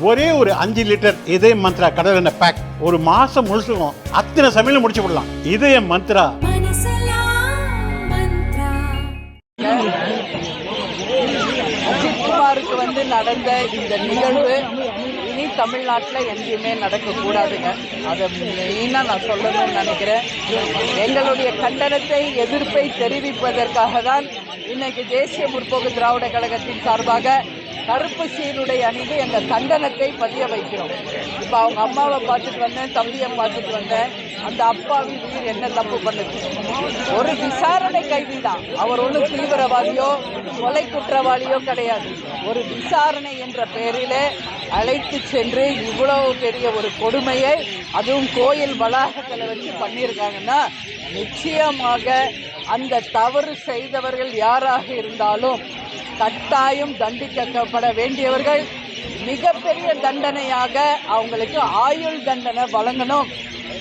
ஒரே ஒரு அஞ்சு லிட்டர் இதய மந்த்ரா கடல் எண்ணெய் பேக் ஒரு மாசம் முழுசுக்கும் அத்தனை சமையலும் முடிச்சு விடலாம் இதய மந்த்ரா. அஜித்குமாருக்கு வந்து நடந்த இந்த நிகழ்வு இனி தமிழ்நாட்டில் எங்கேயுமே நடக்கக்கூடாதுங்க. அதை மெயினாக நான் சொல்லணும்னு நினைக்கிறேன். எங்களுடைய கண்டனத்தை எதிர்ப்பை தெரிவிப்பதற்காக தான் இன்னைக்கு தேசிய முற்போக்கு திராவிட கழகத்தின் சார்பாக கருப்பு சீருடை அணிந்து எங்கள் கண்டனத்தை பதிய வைக்கிறோம். இப்போ அவங்க அம்மாவை பார்த்துட்டு வந்தேன் தம்பியை பார்த்துட்டு வந்தேன். அந்த அப்பாவி உயிர் என்ன தப்பு பண்ணுது ஒரு விசாரணை கைதி தான் அவர் ஒன்றும் தீவிரவாதியோ கொலை குற்றவாளியோ கிடையாது. ஒரு விசாரணை என்ற பெயரிலே அழைத்து சென்று இவ்வளவு பெரிய ஒரு கொடுமையை அதுவும் கோயில் வளாகத்தில் வச்சு பண்ணியிருக்காங்கன்னா நிச்சயமாக அந்த தவறு செய்தவர்கள் யாராக இருந்தாலும் கட்டாயம் தண்டிக்கப்பட வேண்டியவர்கள் மிகப்பெரிய தண்டனையாக அவங்களுக்கு ஆயுள் தண்டனை வழங்கணும்.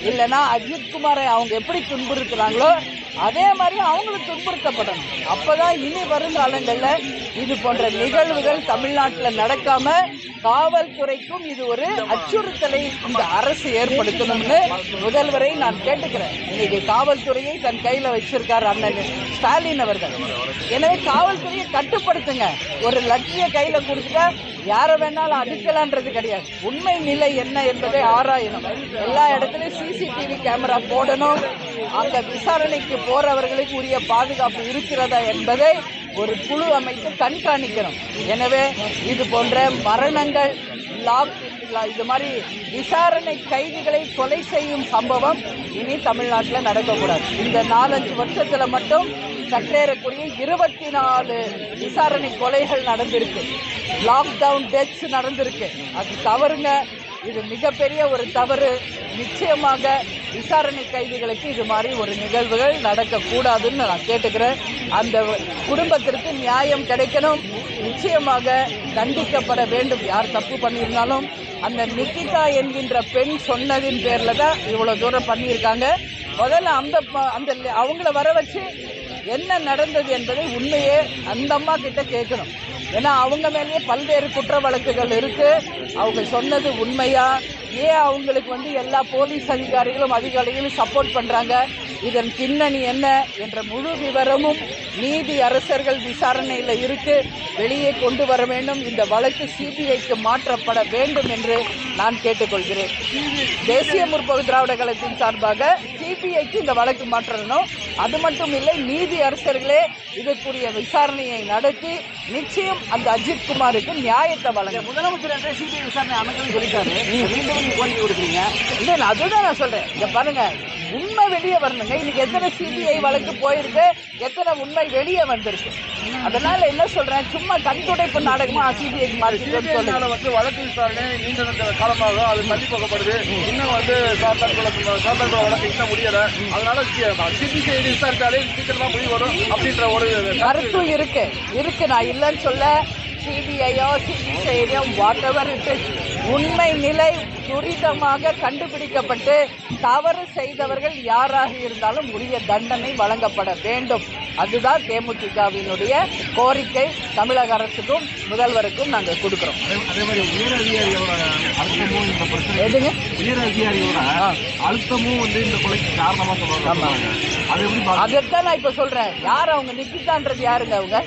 இல்லைன்னா அஜித்குமாரை அவங்க எப்படி துன்புறுத்துறாங்களோ அதே மாதிரி அவங்களும் துன்புறுத்தப்படணும் அப்பதான் இனி வரும் காலங்களில் இது போன்ற நிகழ்வுகள் தமிழ்நாட்டில் நடக்காம காவல்துறைக்கும் இது ஒரு அச்சுறுத்தலை இந்த அரசு ஏற்படுத்தணும்னு முதல்வரை நான் கேட்டுக்கிறேன். இன்னைக்கு காவல்துறையை தன் கையில் வச்சிருக்கார் அண்ணன் ஸ்டாலின் அவர்கள். எனவே காவல்துறையை கட்டுப்படுத்துங்க. ஒரு லட்சிய கையில் கொடுத்துட்டா யாரை வேணாலும் அடிக்கலான்றது கிடையாது. உண்மை நிலை என்ன என்பதை ஆராயணும். எல்லா இடத்துலையும் சிசிடிவி கேமரா போடணும். அந்த விசாரணைக்கு போறவர்களுக்கு உரிய பாதுகாப்பு இருக்கிறதா என்பதை ஒரு குழு அமைத்து கண்காணிக்கணும். எனவே இது போன்ற மரணங்கள் லாக் இது மாதிரி விசாரணை கைதிகளை கொலை செய்யும் சம்பவம் இனி தமிழ்நாட்டில் நடக்கக்கூடாது. இந்த நாலஞ்சு வருஷத்தில் மட்டும் சட்டேறக்கூடிய இருபத்தி நாலு விசாரணை கொலைகள் நடந்திருக்கு. லாக்டவுன் டெத்ஸ் நடந்திருக்கு. அது தவறுங்க. இது மிகப்பெரிய ஒரு தவறு. நிச்சயமாக விசாரணை கைதிகளுக்கு இது மாதிரி ஒரு நிகழ்வுகள் நடக்கக்கூடாதுன்னு நான் கேட்டுக்கிறேன். அந்த குடும்பத்திற்கு நியாயம் கிடைக்கணும். நிச்சயமாக தண்டிக்கப்பட வேண்டும். யார் தப்பு பண்ணியிருந்தாலும். அந்த நிக்கிதா என்கின்ற பெண் சொன்னதின் பேரில் தான் இவ்வளோ தூரம் பண்ணியிருக்காங்க. முதல்ல அந்த அந்த அவங்கள வர வச்சு என்ன நடந்தது என்பதை உண்மையே அந்த அம்மா கிட்ட கேட்கணும். ஏன்னா அவங்க மேலேயே பல்வேறு குற்ற வழக்குகள் இருக்கு. அவங்க சொன்னது உண்மையா? ஏன் அவங்களுக்கு வந்து எல்லா போலீஸ் அதிகாரிகளும் அதிகாரிகளும் சப்போர்ட் பண்றாங்க? இதன் பின்னணி என்ன என்ற முழு விவரமும் நீதி அரசர்கள் விசாரணையில் இருக்கு. வெளியே கொண்டு வர வேண்டும். இந்த வழக்கு சிபிஐக்கு மாற்றப்பட வேண்டும் என்று நான் கேட்டுக்கொள்கிறேன். தேசிய முற்போக்கு திராவிட கழகத்தின் சார்பாக சிபிஐக்கு இந்த வழக்கு மாற்றணும். அது மட்டும் இல்லை நீதி அரசர்களே இதற்குரிய விசாரணையை நடத்தி நிச்சயம் அந்த அஜித் குமாருக்கு நியாயத்தை வழங்க. முதலமைச்சர் சிபிஐ விசாரணை அமைக்கணும்னு சொல்லிட்டாரு. மீண்டும் கோரிக்கை கொடுக்குறீங்க. இல்லை நான் அதுதான் நான் சொல்றேன். இங்க பாருங்க உண்மை வெளியே வரணுங்க இன்னைக்கு எத்தனை சிபிஐ வழக்கு போயிருக்கு? எத்தனை உண்மை வெளியே வந்திருக்கு? அதனால என்ன சொல்றேன்? சும்மா கண்துடைப்பு நாடகமா மாறிட்டு சொல்லுங்க வந்து வழக்கு விசாரணை நீண்ட காலமாக அது தள்ளி போகப்படுது. இன்னும் வந்து சாத்தார் சாத்தார் வழக்கு இன்னும் முடியல. அதனால சிபிசிஐடி விசாரிச்சாலே சீக்கிரமா முடிவு வரும் அப்படின்ற ஒரு கருத்து. இருக்கு. இருக்கு நான் இல்லைன்னு சொல்ல. சிபிஐயோ சிபிசிஐடியோ வாட் எவர் இட் உண்மை நிலை துரிதமாக கண்டுபிடிக்கப்பட்டு தவறு செய்தவர்கள் யாராக இருந்தாலும் உரிய தண்டனை வழங்கப்பட வேண்டும். அதுதான் தேமுதிகவினுடைய கோரிக்கை. தமிழக அரசுக்கும் முதல்வருக்கும் நாங்கள் கொடுக்குறோம். எதுங்க? உயர் அதிகாரியோட அழுத்தமும் வந்து இந்த கொலைக்கு காரணமா சொல்றாங்க. அது எப்படி பாக்க- அதைத்தான் நான் இப்ப சொல்றேன். யார் அவங்க நிக்கிதான்றது யாருங்க அவங்க?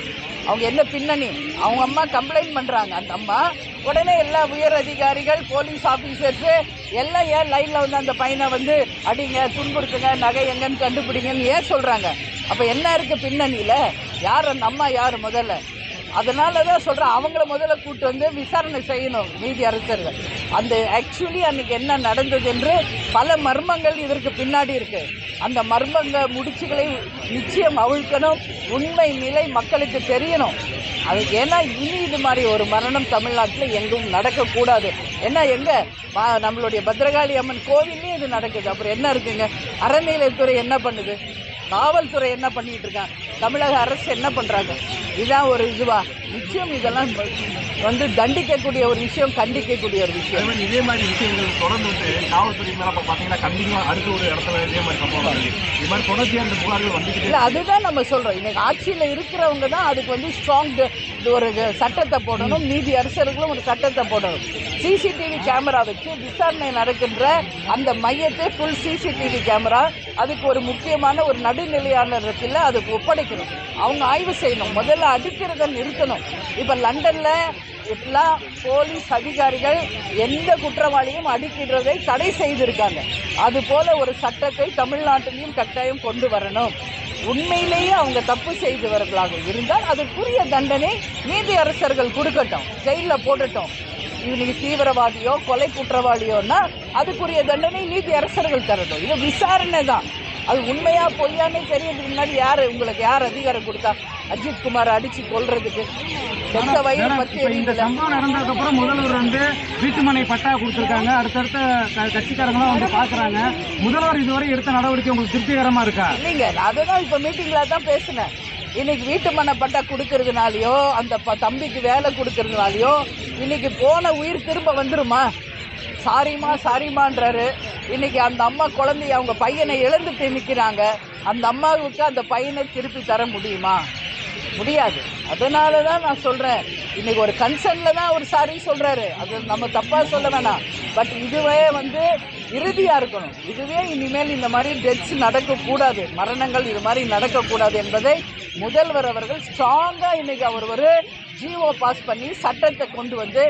அவங்க என்ன பின்னணி? அவங்க அம்மா கம்ப்ளைண்ட் பண்ணுறாங்க அந்த அம்மா உடனே எல்லா உயர் அதிகாரிகள் போலீஸ் ஆஃபீஸர்ஸு எல்லாம் ஏன் லைனில் வந்து அந்த பையனை வந்து அடிங்க துன்புறுத்துங்க நகை எங்கன்னு கண்டுபிடிங்கன்னு ஏன் சொல்கிறாங்க அப்போ என்ன இருக்குது பின்னணியில்? யார் அந்த அம்மா யார் முதல்ல? அதனால தான் சொல்கிறேன் அவங்கள முதல்ல கூட்டு வந்து விசாரணை செய்யணும் நீதி அரசர்கள். அந்த ஆக்சுவலி அன்னைக்கு என்ன நடந்தது என்று பல மர்மங்கள் இதற்கு பின்னாடி இருக்கு. அந்த மர்மங்க முடிச்சுகளை நிச்சயம் அவிழ்க்கணும் உண்மை நிலை மக்களுக்கு தெரியணும். அது ஏன்னா இனி இது மாதிரி ஒரு மரணம் தமிழ்நாட்டில் எங்கும் நடக்கக்கூடாது. ஏன்னா எங்கே? நம்மளுடைய பத்ரகாளி அம்மன் கோவிலே இது நடக்குது. அப்புறம் என்ன இருக்குங்க? அறநிலையத்துறை என்ன பண்ணுது? காவல்துறை என்ன பண்ணிட்டு இருக்காங்க? தமிழக அரசு என்ன பண்றாங்க? இதுதான் ஒரு இதுவா? நிச்சயம் இதெல்லாம் வந்து தண்டிக்கக்கூடிய ஒரு விஷயம் கண்டிக்கக்கூடிய ஒரு விஷயம். இதே மாதிரி விஷயங்கள் தொடர்ந்து காவல்துறை மேல இப்ப பாத்தீங்கன்னா கண்டிப்பா அடுத்த ஒரு இடத்துல இதே மாதிரி சம்பவம் இது மாதிரி தொடர்ச்சியா இந்த புகார்கள் வந்துகிட்டே இல்ல அதுதான் நம்ம சொல்றோம். இன்னைக்கு ஆட்சியில இருக்கிறவங்க தான் அதுக்கு வந்து ஸ்ட்ராங் ஒரு சட்டத்தை போடணும். நீதி அரசர்களும் ஒரு சட்டத்தை போடணும். சிசிடிவி கேமரா வச்சு விசாரணை நடக்கின்ற அந்த மையத்தை ஃபுல் சிசிடிவி கேமரா அதுக்கு ஒரு முக்கியமான ஒரு நடுநிலையாளர்ல அதுக்கு ஒப்படைக்கணும். அவங்க ஆய்வு செய்யணும். முதல்ல அடிக்கிறத நிறுத்தணும். இப்ப லண்டன்ல எல்லா போலீஸ் அதிகாரிகள் எந்த குற்றவாளியும் அடிக்கிறதை தடை செய்திருக்காங்க. அது போல ஒரு சட்டத்தை தமிழ்நாட்டிலையும் கட்டாயம் கொண்டு வரணும். உண்மையிலேயே அவங்க தப்பு செய்தவர்களாக இருந்தால் அதற்குரிய தண்டனை நீதி அரசர்கள் கொடுக்கட்டும். ஜெயிலில் போடட்டும். இவனுக்கு தீவிரவாதியோ கொலை குற்றவாளியோன்னா அதுக்குரிய தண்டனை நீதி அரசர்கள் தரட்டும். இது விசாரணை தான். அது உண்மையா பொய்யானே தெரியறதுக்கு முன்னாடி யாரு? உங்களுக்கு யார் அதிகாரம் கொடுத்தா? அஜித் குமார் அடிச்சு கொல்றதுக்கு. எந்த வயிறு பத்தி இந்த சம்பவம் நடந்ததுக்கு அப்புறம் முதல்வர் வந்து வீட்டுமனை பட்டா கொடுத்திருக்காங்க. அடுத்தடுத்த கட்சிக்காரங்களும் வந்து பாக்குறாங்க. முதல்வர் இதுவரை எடுத்த நடவடிக்கை உங்களுக்கு திருப்திகரமா இருக்கா? இல்லைங்க நான் அதை தான் இப்போ மீட்டிங்கில் தான் பேசினேன். இன்னைக்கு வீட்டு மனை பட்டா கொடுக்கறதுனாலயோ அந்த ப- தம்பிக்கு வேலை கொடுக்கறதுனாலயோ இன்னைக்கு போன உயிர் திரும்ப வந்துருமா? சாரிம்மா சாரிம்மான்றாரு. இன்னைக்கு அந்த அம்மா குழந்தைய அவங்க பையனை இழந்துட்டு நிற்கிறாங்க அந்த அம்மாவுக்கு அந்த பையனை திருப்பி தர முடியுமா? முடியாது. அதனால தான் நான் சொல்கிறேன் இன்னைக்கு ஒரு கன்சர்னில் தான் ஒரு சாரி சொல்கிறாரு அது நம்ம தப்பாக சொல்ல வேணாம். பட் இதுவே வந்து இறுதியாக இருக்கணும். இதுவே இனிமேல் இந்த மாதிரி டெத்ஸ் நடக்கக்கூடாது. மரணங்கள் இது மாதிரி நடக்கக்கூடாது என்பதை முதல்வர் அவர்கள் ஸ்ட்ராங்காக இன்றைக்கி அவர் ஒரு ஜிஓ பாஸ் பண்ணி சட்டத்தை கொண்டு வந்து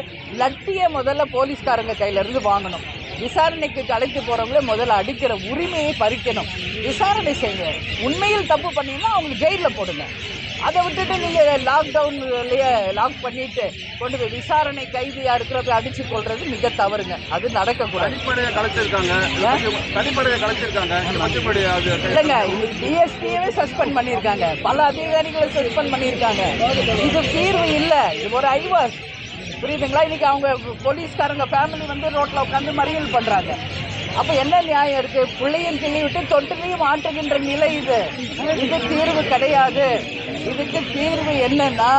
லட்டியை முதல்ல போலீஸ்காரங்க கையிலேருந்து வாங்கணும். விசாரணைக்கு அழைத்து போறவங்கள முதல்ல அடிக்கிற உரிமையை பறிக்கணும். விசாரணை செய்யுங்க. உண்மையில் தப்பு பண்ணீங்கன்னா அவங்க ஜெயிலில் போடுங்க. அதை விட்டுட்டு நீங்க லாக்டவுன்லயே லாக் பண்ணிட்டு கொண்டு போய் விசாரணை கைதியா இருக்கிறத அடிச்சு கொள்றது மிக தவறுங்க. அது நடக்கக்கூடாது. தனிப்படையை கலைச்சிருக்காங்க. தனிப்படையை கலைச்சிருக்காங்க. இல்லைங்க டிஎஸ்பியவே சஸ்பெண்ட் பண்ணியிருக்காங்க. பல அதிகாரிகளை சஸ்பெண்ட் பண்ணியிருக்காங்க. இது தீர்வு இல்லை. இது ஒரு ஐவாஸ் புரியுதுங்களா? இன்னைக்கு அவங்க போலீஸ்காரங்க ஃபேமிலி வந்து ரோட்டில் உட்காந்து மறியல் பண்ணுறாங்க அப்போ என்ன நியாயம் இருக்கு? பிள்ளையும் கிள்ளி விட்டு தொட்டிலையும் ஆட்டுகின்ற நிலை இது. இது தீர்வு கிடையாது. இதுக்கு தீர்வு என்னன்னா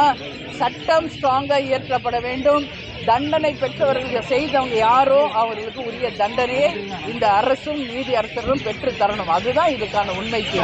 சட்டம் ஸ்ட்ராங்காக இயற்றப்பட வேண்டும். தண்டனை பெற்றவர்கள் செய்தவங்க யாரோ அவர்களுக்கு உரிய தண்டனையை இந்த அரசும் நீதி அரசரும் பெற்று தரணும். அதுதான் இதுக்கான உண்மைக்கு